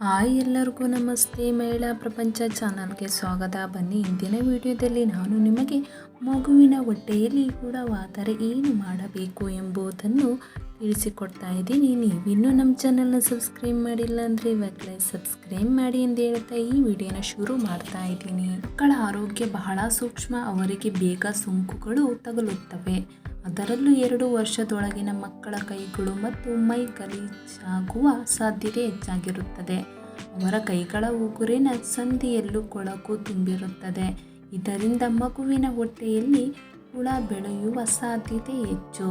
Hi ಎಲ್ಲರಿಗೂ ನಮಸ್ತೆ. ಮಹಿಳಾ ಪ್ರಪಂಚ ಚಾನಲ್ಗೆ ಸ್ವಾಗತ. ಬನ್ನಿ, ಇಂದಿನ ವಿಡಿಯೋದಲ್ಲಿ ನಾನು ನಿಮಗೆ ಮಗುವಿನ ಹೊಟ್ಟೆಯಲ್ಲಿ ಗುಡವಾದರೆ ಏನು ಮಾಡಬೇಕು ಎಂಬುದನ್ನು ತಿಳಿಸಿಕೊಡ್ತಾ ಇದ್ದೀನಿ. ನೀವಿನ್ನೂ ನಮ್ಮ ಚಾನಲ್ನ ಸಬ್ಸ್ಕ್ರೈಬ್ ಮಾಡಿಲ್ಲ ಅಂದರೆ ಇವಾಗಲೇ ಸಬ್ಸ್ಕ್ರೈಬ್ ಮಾಡಿ ಎಂದು ಹೇಳ್ತಾ ಈ ವಿಡಿಯೋನ ಶುರು ಮಾಡ್ತಾ ಇದ್ದೀನಿ. ಮಕ್ಕಳ ಆರೋಗ್ಯ ಬಹಳ ಸೂಕ್ಷ್ಮ. ಅವರಿಗೆ ಬೇಗ ಸೋಂಕುಗಳು ತಗುಲುತ್ತವೆ. ಅದರಲ್ಲೂ ಎರಡು ವರ್ಷದೊಳಗಿನ ಮಕ್ಕಳ ಕೈಗಳು ಮತ್ತು ಮೈ ಗಲೀಜಾಗುವ ಸಾಧ್ಯತೆ ಹೆಚ್ಚಾಗಿರುತ್ತದೆ. ಅವರ ಕೈಗಳ ಉಗುರಿನ ಸಂಧಿಯಲ್ಲೂ ಕೊಳಕು ತುಂಬಿರುತ್ತದೆ. ಇದರಿಂದ ಮಗುವಿನ ಹೊಟ್ಟೆಯಲ್ಲಿ ಹುಳ ಬೆಳೆಯುವ ಸಾಧ್ಯತೆ ಹೆಚ್ಚು.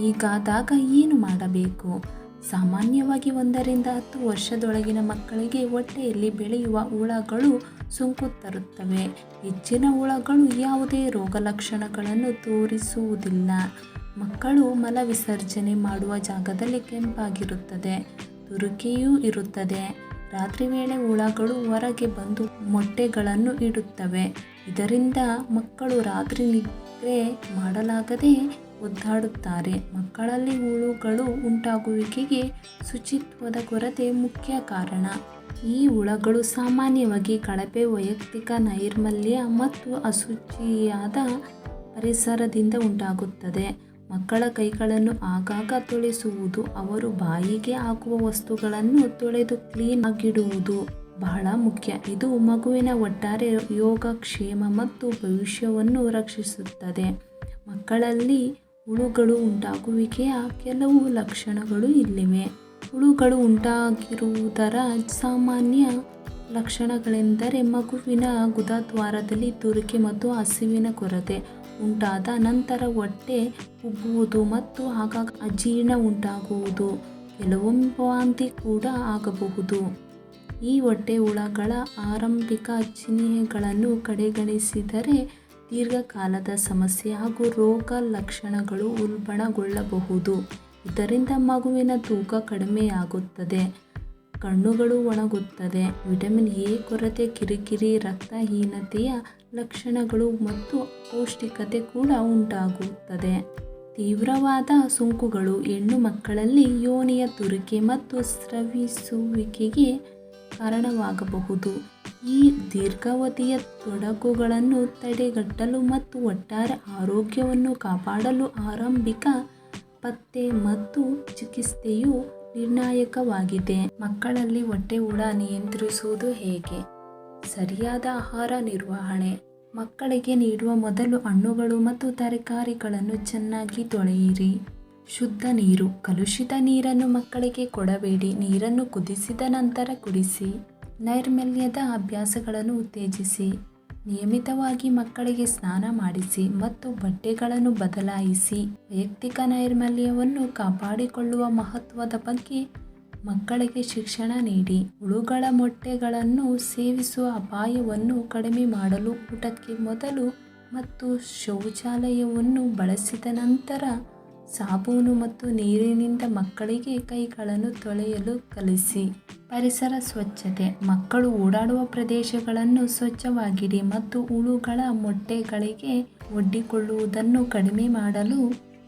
ಹೀಗಾದಾಗ ಏನು ಮಾಡಬೇಕು? ಸಾಮಾನ್ಯವಾಗಿ ಒಂದರಿಂದ ಹತ್ತು ವರ್ಷದೊಳಗಿನ ಮಕ್ಕಳಿಗೆ ಹೊಟ್ಟೆಯಲ್ಲಿ ಬೆಳೆಯುವ ಹುಳಗಳು ಸೋಂಕು ತರುತ್ತವೆ. ಹೆಚ್ಚಿನ ಹುಳಗಳು ಯಾವುದೇ ರೋಗ ಲಕ್ಷಣಗಳನ್ನು ತೋರಿಸುವುದಿಲ್ಲ. ಮಕ್ಕಳು ಮಲ ವಿಸರ್ಜನೆ ಮಾಡುವ ಜಾಗದಲ್ಲಿ ಕೆಂಪಾಗಿರುತ್ತದೆ, ತುರುಕೆಯೂ ಇರುತ್ತದೆ. ರಾತ್ರಿ ವೇಳೆ ಹುಳಗಳು ಹೊರಗೆ ಬಂದು ಮೊಟ್ಟೆಗಳನ್ನು ಇಡುತ್ತವೆ. ಇದರಿಂದ ಮಕ್ಕಳು ರಾತ್ರಿ ನಿದ್ರೆ ಮಾಡಲಾಗದೆ ಒದ್ದಾಡುತ್ತಾರೆ. ಮಕ್ಕಳಲ್ಲಿ ಹುಳುಗಳು ಉಂಟಾಗುವಿಕೆಗೆ ಶುಚಿತ್ವದ ಕೊರತೆ ಮುಖ್ಯ ಕಾರಣ. ಈ ಹುಳಗಳು ಸಾಮಾನ್ಯವಾಗಿ ಕಳಪೆ, ವೈಯಕ್ತಿಕ ನೈರ್ಮಲ್ಯ ಮತ್ತು ಅಶುಚಿಯಾದ ಪರಿಸರದಿಂದ ಉಂಟಾಗುತ್ತದೆ. ಮಕ್ಕಳ ಕೈಗಳನ್ನು ಆಗಾಗ ತೊಳೆಸುವುದು, ಅವರು ಬಾಯಿಗೆ ಹಾಕುವ ವಸ್ತುಗಳನ್ನು ತೊಳೆದು ಕ್ಲೀನ್ ಆಗಿಡುವುದು ಬಹಳ ಮುಖ್ಯ. ಇದು ಮಗುವಿನ ಒಟ್ಟಾರೆ ಯೋಗಕ್ಷೇಮ ಮತ್ತು ಭವಿಷ್ಯವನ್ನು ರಕ್ಷಿಸುತ್ತದೆ. ಮಕ್ಕಳಲ್ಲಿ ಹುಳುಗಳು ಉಂಟಾಗುವಿಕೆಯ ಕೆಲವು ಲಕ್ಷಣಗಳು ಇಲ್ಲಿವೆ. ಹುಳುಗಳು ಉಂಟಾಗಿರುವುದರ ಸಾಮಾನ್ಯ ಲಕ್ಷಣಗಳೆಂದರೆ ಮಗುವಿನ ಗುದದ್ವಾರದಲ್ಲಿ ತುರಿಕೆ ಮತ್ತು ಹಸಿವಿನ ಕೊರತೆ ಉಂಟಾದ ನಂತರ ಹೊಟ್ಟೆ ಉಬ್ಬುವುದು ಮತ್ತು ಆಗಾಗ ಅಜೀರ್ಣ ಉಂಟಾಗುವುದು ಕೆಲವೊಮ್ಮೆ ವಾಂತಿ ಕೂಡ ಆಗಬಹುದು. ಈ ಹೊಟ್ಟೆ ಹುಳಗಳ ಆರಂಭಿಕ ಚಿಹ್ನೆಗಳನ್ನು ಕಡೆಗಣಿಸಿದರೆ ದೀರ್ಘಕಾಲದ ಸಮಸ್ಯೆ ಹಾಗೂ ರೋಗ ಲಕ್ಷಣಗಳು ಉಲ್ಬಣಗೊಳ್ಳಬಹುದು. ಇದರಿಂದ ಮಗುವಿನ ತೂಕ ಕಡಿಮೆಯಾಗುತ್ತದೆ. ಕಣ್ಣುಗಳು ಒಣಗುತ್ತದೆ. ವಿಟಮಿನ್ ಎ ಕೊರತೆ, ಕಿರಿಕಿರಿ, ರಕ್ತಹೀನತೆಯ ಲಕ್ಷಣಗಳು ಮತ್ತು ಪೌಷ್ಟಿಕತೆ ಕೂಡ ಉಂಟಾಗುತ್ತದೆ. ತೀವ್ರವಾದ ಸೋಂಕುಗಳು ಹೆಣ್ಣು ಮಕ್ಕಳಲ್ಲಿ ಯೋನಿಯ ತುರಿಕೆ ಮತ್ತು ಸ್ರವಿಸುವಿಕೆಗೆ ಕಾರಣವಾಗಬಹುದು. ಈ ದೀರ್ಘಾವಧಿಯ ತೊಡಕುಗಳನ್ನು ತಡೆಗಟ್ಟಲು ಮತ್ತು ಒಟ್ಟಾರೆ ಆರೋಗ್ಯವನ್ನು ಕಾಪಾಡಲು ಆರಂಭಿಕ ಪತ್ತೆ ಮತ್ತು ಚಿಕಿತ್ಸೆಯು ನಿರ್ಣಾಯಕವಾಗಿದೆ. ಮಕ್ಕಳಲ್ಲಿ ಹೊಟ್ಟೆ ಹುಳ ನಿಯಂತ್ರಿಸುವುದು ಹೇಗೆ? ಸರಿಯಾದ ಆಹಾರ ನಿರ್ವಹಣೆ. ಮಕ್ಕಳಿಗೆ ನೀಡುವ ಮೊದಲು ಹಣ್ಣುಗಳು ಮತ್ತು ತರಕಾರಿಗಳನ್ನು ಚೆನ್ನಾಗಿ ತೊಳೆಯಿರಿ. ಶುದ್ಧ ನೀರು, ಕಲುಷಿತ ನೀರನ್ನು ಮಕ್ಕಳಿಗೆ ಕೊಡಬೇಡಿ. ನೀರನ್ನು ಕುದಿಸಿದ ನಂತರ ಕುಡಿಸಿ. ನೈರ್ಮಲ್ಯದ ಅಭ್ಯಾಸಗಳನ್ನು ಉತ್ತೇಜಿಸಿ. ನಿಯಮಿತವಾಗಿ ಮಕ್ಕಳಿಗೆ ಸ್ನಾನ ಮಾಡಿಸಿ ಮತ್ತು ಬಟ್ಟೆಗಳನ್ನು ಬದಲಾಯಿಸಿ. ವೈಯಕ್ತಿಕ ನೈರ್ಮಲ್ಯವನ್ನು ಕಾಪಾಡಿಕೊಳ್ಳುವ ಮಹತ್ವದ ಬಗ್ಗೆ ಮಕ್ಕಳಿಗೆ ಶಿಕ್ಷಣ ನೀಡಿ. ಹುಳುಗಳ ಮೊಟ್ಟೆಗಳನ್ನು ಸೇವಿಸುವ ಅಪಾಯವನ್ನು ಕಡಿಮೆ ಮಾಡಲು ಊಟಕ್ಕೆ ಮೊದಲು ಮತ್ತು ಶೌಚಾಲಯವನ್ನು ಬಳಸಿದ ನಂತರ ಸಾಬೂನು ಮತ್ತು ನೀರಿನಿಂದ ಮಕ್ಕಳಿಗೆ ಕೈಗಳನ್ನು ತೊಳೆಯಲು ಕಲಿಸಿ. ಪರಿಸರ ಸ್ವಚ್ಛತೆ. ಮಕ್ಕಳು ಓಡಾಡುವ ಪ್ರದೇಶಗಳನ್ನು ಸ್ವಚ್ಛವಾಗಿಡಿ ಮತ್ತು ಹುಳುಗಳ ಮೊಟ್ಟೆಗಳಿಗೆ ಒಡ್ಡಿಕೊಳ್ಳುವುದನ್ನು ಕಡಿಮೆ ಮಾಡಲು